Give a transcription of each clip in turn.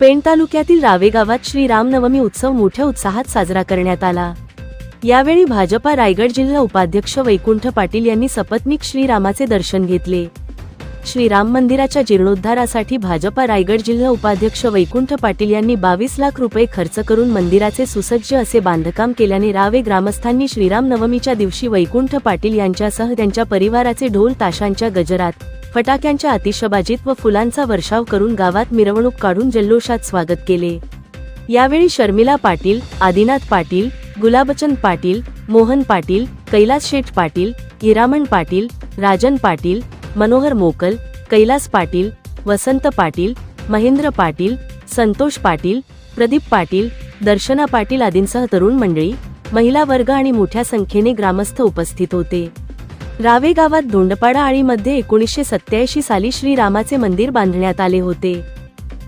पेण तालुक्यातील रावे गावात श्री रामनवमी उत्सव मोठ्या उत्साहात साजरा करण्यात आला. यावेळी भाजपा रायगड जिल्हा उपाध्यक्ष वैकुंठ पाटील यांनी सपत्नीक श्रीरामाचे दर्शन घेतले. श्रीराम मंदिराच्या जीर्णोद्धारासाठी भाजपा रायगड जिल्हा उपाध्यक्ष वैकुंठ पाटील यांनी बावीस लाख रुपये खर्च करून मंदिराचे सुसज्ज असे बांधकाम केल्याने रावे ग्रामस्थांनी श्रीराम नवमीच्या दिवशी वैकुंठ पाटील यांच्यासह त्यांच्या परिवाराचे ढोल ताशांच्या गजरात फटाक्यांच्या आतिषबाजीत व फुलांचा वर्षाव करून गावात मिरवणूक काढून जल्लोषात स्वागत केले. यावेळी शर्मिला पाटील आदिनाथ पाटील गुलाबचंद पाटील मोहन पाटील कैलास शेठ पाटील हिरामण पाटील राजन पाटील मनोहर मोकल कैलास पाटील वसंत पाटील महेंद्र पाटील संतोष पाटील प्रदीप पाटील दर्शना पाटील आदींसह तरुण मंडळी महिला वर्ग आणि मोठ्या संख्येने ग्रामस्थ उपस्थित होते. रावे गावात धोंडपाडा आळीमध्ये एकोणीसशे सत्याऐंशी साली श्रीरामाचे मंदिर बांधण्यात आले होते.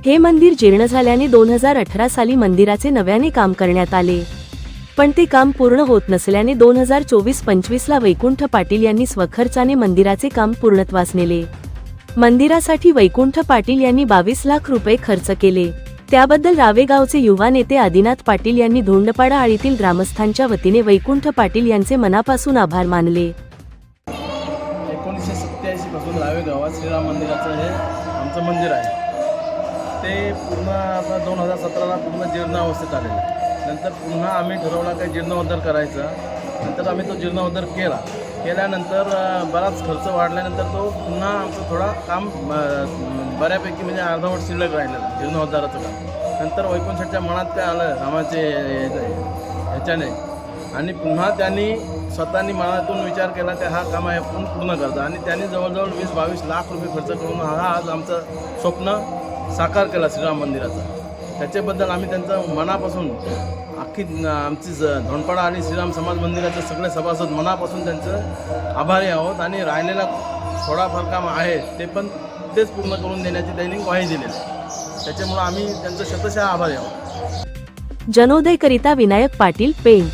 हे मंदिर जीर्ण झाल्याने दोन हजार अठरा साली मंदिराचे नव्याने काम करण्यात आले. पण ते काम पूर्ण होत नसल्याने दोन हजार चोवीस पंचवीस ला वैकुंठ पाटील यांनी स्वखर्चाने मंदिराचे काम पूर्णत्वास नेले. मंदिरासाठी वैकुंठ पाटील यांनी बावीस लाख रुपये खर्च केले. त्याबद्दल रावेगावचे युवा नेते आदिनाथ पाटील यांनी धोंडपाडा आळीतील ग्रामस्थांच्या वतीने वैकुंठ पाटील यांचे मनापासून आभार मानले. सत्याऐंशी गावात श्रीराम मंदिराचं हे आमचं मंदिर आहे. ते पूर्ण आता दोन हजार सतराला पूर्ण जीर्णावस्थेत आलेलं नंतर पुन्हा आम्ही ठरवला काही जीर्णोद्धार करायचा. नंतर आम्ही तो जीर्णोद्धार केला. केल्यानंतर बराच खर्च वाढल्यानंतर तो पुन्हा आमचं थोडा काम बऱ्यापैकी म्हणजे अर्धवट शिल्लक राहिलेलं जीर्णोद्धाराचं काम. नंतर वैकुंठच्या मनात काय आलं रामाचे ह्याच्याने आणि पुन्हा त्यांनी स्वतःनी मनातून विचार केला की हा काम आहे आपण पूर्ण करता. आणि त्यांनी जवळजवळ वीस बावीस लाख रुपये खर्च करून हा आज आमचं स्वप्न साकार केला श्रीराम मंदिराचं. त्याच्याबद्दल आम्ही त्यांचं मनापासून अख्खी आमची ज- धोंडपाडा आणि श्रीराम समाज मंदिराचे सगळे सभासद मनापासून त्यांचं आभारी आहोत. आणि राहिलेला थोडाफार काम आहे ते पण तेच पूर्ण करून देण्याची त्यांनी ग्वाही दिलेली त्याच्यामुळं आम्ही त्यांचं शतशः आभारी आहोत. जनोदय करिता विनायक पाटील पेंट